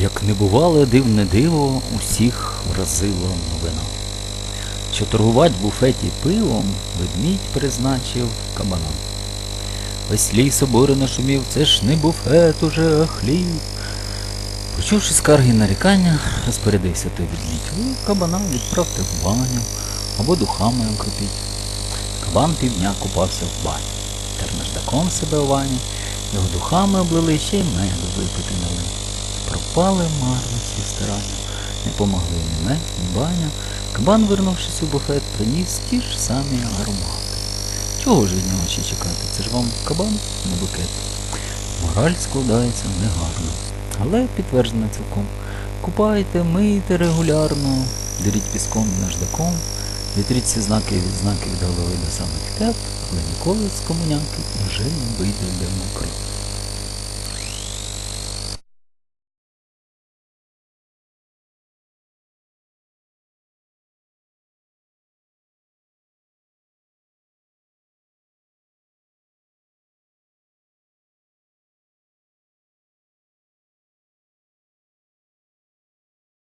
Як не бувало дивне диво, усіх вразило новина. Що торгувать в буфеті пивом, ведмідь призначив кабана. Весь ліс обурено шумів, це ж не буфет уже, а хліб. Почувши скарги і нарікання, розпорядився той відліть. Ви кабана відправте в баню або духами окропіть. Кабан півдня купався в бані. Тер наждаком себе у вані, його духами облили, ще й меду випити. Пропали марно всі старання, не помогли ні мед, ні баня. Кабан, вернувшись у буфет, приніс ті ж самі аромати. Чого ж від нього ще чекати? Це ж вам кабан, не букет. Мораль складається негарно, але підтверджена цілком. Купайте, мийте регулярно, деріть піском і наждаком, вітріть всі знаки від знаків від голови до самих теп, але ніколи з комуняки вже не вийде демократ.